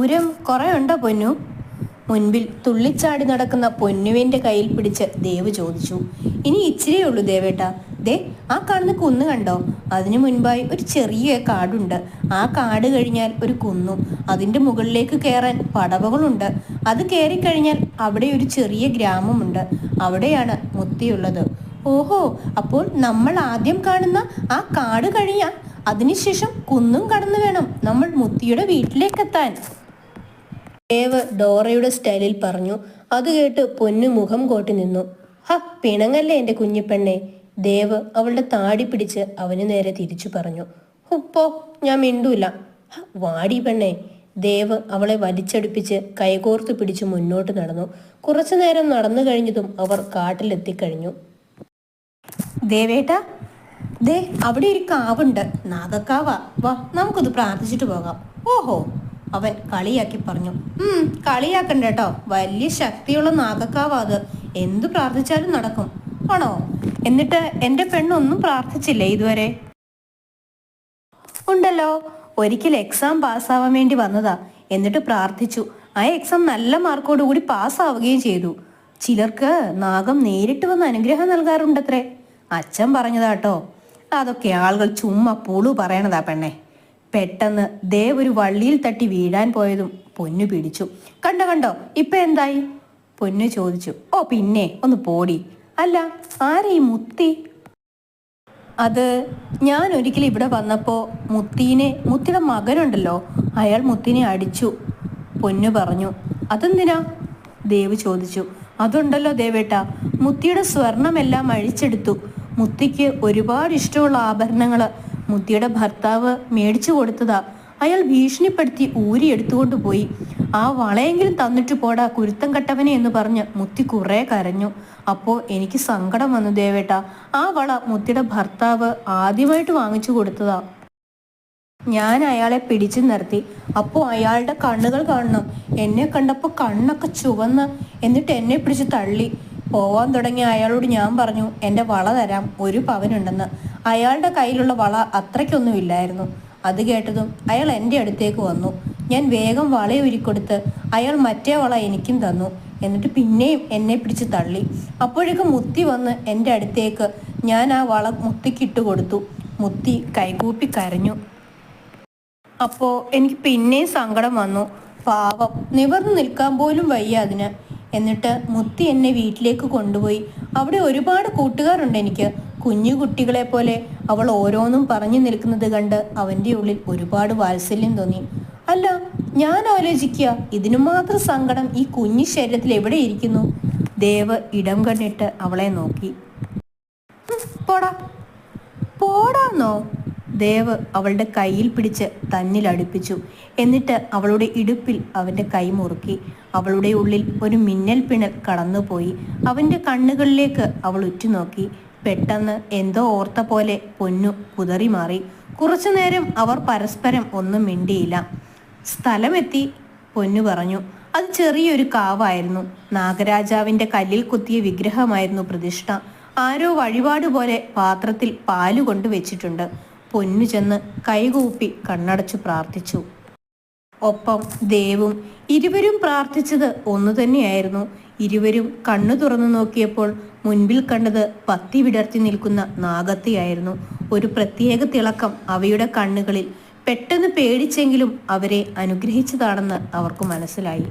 ദൂരം കുറെ ഉണ്ടോ പൊന്നു? മുൻപിൽ തുള്ളിച്ചാടി നടക്കുന്ന പൊന്നുവിന്റെ കയ്യിൽ പിടിച്ച് ദേവ് ചോദിച്ചു. ഇനി ഇച്ചിരി ഉള്ളൂ ദേവേട്ട. ദേ ആ കാണുന്ന കുന്ന് കണ്ടോ? അതിനു മുൻപായി ഒരു ചെറിയ കാടുണ്ട്. ആ കാട് കഴിഞ്ഞാൽ ഒരു കുന്നും. അതിന്റെ മുകളിലേക്ക് കയറാൻ പടവകളുണ്ട്. അത് കയറിക്കഴിഞ്ഞാൽ അവിടെ ഒരു ചെറിയ ഗ്രാമമുണ്ട്. അവിടെയാണ് മുത്തിയുള്ളത്. ഓഹോ അപ്പോൾ നമ്മൾ ആദ്യം കാണുന്ന ആ കാട് കഴിഞ്ഞാൽ അതിനുശേഷം കുന്നും കടന്നു വേണം നമ്മൾ മുത്തിയുടെ വീട്ടിലേക്കെത്താൻ ദേവ് ഡോറയുടെ സ്റ്റൈലിൽ പറഞ്ഞു. അത് കേട്ട് പൊന്നു മുഖം കോട്ടി നിന്നു. ഹ പിണങ്ങല്ലേ എന്റെ കുഞ്ഞിപ്പെണ്ണെ? ദേവ് അവളുടെ താടി പിടിച്ച് അവന് നേരെ തിരിച്ചു പറഞ്ഞു. ഉപ്പോ ഞാൻ മിണ്ടൂല. വാടി പെണ്ണെ. ദേവ് അവളെ വലിച്ചടുപ്പിച്ച് കൈകോർത്ത് പിടിച്ച് മുന്നോട്ട് നടന്നു. കുറച്ചു നേരം നടന്നു കഴിഞ്ഞതും അവർ കാട്ടിലെത്തിക്കഴിഞ്ഞു. ദേവേട്ട ദേ അവിടെ ഒരു കാവുണ്ട്. നാഗക്കാവാ. വാ നമുക്കൊന്ന് പ്രാർത്ഥിച്ചിട്ട് പോകാം. ഓഹോ. അവൻ കളിയാക്കി പറഞ്ഞു ഉം കളിയാക്കണ്ട കേട്ടോ വലിയ ശക്തിയുള്ള നാഗക്കാവാ അത്. എന്തു പ്രാർത്ഥിച്ചാലും നടക്കും. ആണോ? എന്നിട്ട് എന്റെ പെണ്ണൊന്നും പ്രാർത്ഥിച്ചില്ലേ ഇതുവരെ? ഉണ്ടല്ലോ. ഒരിക്കൽ എക്സാം പാസ്സാവാൻ വേണ്ടി വന്നതാ. എന്നിട്ട് പ്രാർത്ഥിച്ചു. ആ എക്സാം നല്ല മാർക്കോടുകൂടി പാസ്സാവുകയും ചെയ്തു. ചിലർക്ക് നാഗം നേരിട്ട് വന്ന് അനുഗ്രഹം നൽകാറുണ്ടത്രേ. അച്ഛൻ പറഞ്ഞതാട്ടോ അതൊക്കെ ആളുകൾ ചുമ്മാ പുളു പറയണതാ പെണ്ണെ. പെട്ടെന്ന് ദേ ഒരു വള്ളിയിൽ തട്ടി വീഴാൻ പോയതും പൊന്നു പിടിച്ചു. കണ്ടോ കണ്ടോ ഇപ്പൊ എന്തായി? പൊന്നു ചോദിച്ചു. ഓ പിന്നെ ഒന്ന് പോടി. അല്ല ആരെ ഈ മുത്തി? അത് ഞാൻ ഒരിക്കലും ഇവിടെ വന്നപ്പോൾ മുത്തീനെ മുത്തിയുടെ മകനുണ്ടല്ലോ അയാൾ മുത്തിനെ അടിച്ചു. പൊന്നു പറഞ്ഞു അതെന്തിനാ? ദേവ് ചോദിച്ചു. അതുണ്ടല്ലോ ദേവേട്ട മുത്തിയുടെ സ്വർണമെല്ലാം അഴിച്ചെടുത്തു. മുത്തിക്ക് ഒരുപാട് ഇഷ്ടമുള്ള ആഭരണങ്ങൾ മുത്തിയുടെ ഭർത്താവ് മേടിച്ചു കൊടുത്തതാ. അയാൾ ഭീഷണിപ്പെടുത്തി ഊരി എടുത്തുകൊണ്ട് പോയി. ആ വളയെങ്കിലും തന്നിട്ട് പോടാ കുരുത്തം കട്ടവനെ എന്ന് പറഞ്ഞ് മുത്തി കുറെ കരഞ്ഞു. അപ്പോ എനിക്ക് സങ്കടം വന്നു ദേവേട്ട. ആ വള മുത്തിയുടെ ഭർത്താവ് ആദ്യമായിട്ട് വാങ്ങിച്ചു കൊടുത്തതാ. ഞാൻ അയാളെ പിടിച്ചു നിർത്തി. അപ്പോൾ അയാളുടെ കണ്ണുകൾ കാണണം. എന്നെ കണ്ടപ്പോൾ കണ്ണൊക്കെ ചുവന്ന് എന്നിട്ട് എന്നെ പിടിച്ച് തള്ളി. പോവാൻ തുടങ്ങിയ അയാളോട് ഞാൻ പറഞ്ഞു എന്റെ വള തരാം. ഒരു പവനുണ്ടെന്ന്. അയാളുടെ കയ്യിലുള്ള വള അത്രയ്ക്കൊന്നും ഇല്ലായിരുന്നു അത് കേട്ടതും അയാൾ എന്റെ അടുത്തേക്ക് വന്നു. ഞാൻ വേഗം വളയെ ഉരുക്കൊടുത്ത് അയാൾ മറ്റേ വള എനിക്കും തന്നു എന്നിട്ട് പിന്നെയും എന്നെ പിടിച്ച് തള്ളി. അപ്പോഴേക്കും മുത്തി വന്ന് എന്റെ അടുത്തേക്ക് ഞാൻ ആ വള മുത്തിക്കിട്ട് കൊടുത്തു. മുത്തി കൈകൂപ്പി കരഞ്ഞു. അപ്പോൾ എനിക്ക് പിന്നെയും സങ്കടം വന്നു. പാവം നിവർന്നു നിൽക്കാൻ പോലും വയ്യ അതിന്. എന്നിട്ട് മുത്തി എന്നെ വീട്ടിലേക്ക് കൊണ്ടുപോയി. അവിടെ ഒരുപാട് കൂട്ടുകാരുണ്ട് എനിക്ക്. കുഞ്ഞു കുട്ടികളെ പോലെ അവൾ ഓരോന്നും പറഞ്ഞു നിൽക്കുന്നത് കണ്ട് അവന്റെ ഉള്ളിൽ ഒരുപാട് വാത്സല്യം തോന്നി. അല്ല ഞാൻ ആലോചിക്കുക ഇതിനു മാത്രം സങ്കടം ഈ കുഞ്ഞു ശരീരത്തിൽ എവിടെ ഇരിക്കുന്നു? ദേവ് ഇടം കണ്ടിട്ട് അവളെ നോക്കി. പോടാ. പോടാന്നോ? ദേവ് അവളുടെ കയ്യിൽ പിടിച്ച് തന്നിൽ അടുപ്പിച്ചു. എന്നിട്ട് അവളുടെ ഇടുപ്പിൽ അവന്റെ കൈ മുറുക്കി. അവളുടെ ഉള്ളിൽ ഒരു മിന്നൽ പിണൽ കടന്നുപോയി. അവന്റെ കണ്ണുകളിലേക്ക് അവൾ ഉറ്റുനോക്കി. പെട്ടെന്ന് എന്തോ ഓർത്ത പോലെ പൊന്നു കുതറി മാറി. കുറച്ചു നേരം അവർ പരസ്പരം ഒന്നും മിണ്ടിയില്ല. സ്ഥലമെത്തി പൊന്നു പറഞ്ഞു അത് ചെറിയൊരു കാവായിരുന്നു. നാഗരാജാവിന്റെ കല്ലിൽ കുത്തിയ വിഗ്രഹമായിരുന്നു പ്രതിഷ്ഠ. ആരോ വഴിപാട് പോലെ പാത്രത്തിൽ പാൽ കൊണ്ട് വെച്ചിട്ടുണ്ട്. പൊന്നു ചെന്ന് കൈകൂപ്പി കണ്ണടച്ചു പ്രാർത്ഥിച്ചു. ഒപ്പം ദേവും ഇരുവരും പ്രാർത്ഥിച്ചത് ഒന്നു തന്നെയായിരുന്നു ഇരുവരും കണ്ണു തുറന്നു നോക്കിയപ്പോൾ മുൻപിൽ കണ്ടത് പത്തി വിടർത്തി നിൽക്കുന്ന നാഗത്തെയായിരുന്നു. ഒരു പ്രത്യേക തിളക്കം അവയുടെ കണ്ണുകളിൽ. പെട്ടെന്ന് പേടിച്ചെങ്കിലും അവരെ അനുഗ്രഹിച്ചതാണെന്ന് അവർക്ക് മനസ്സിലായി.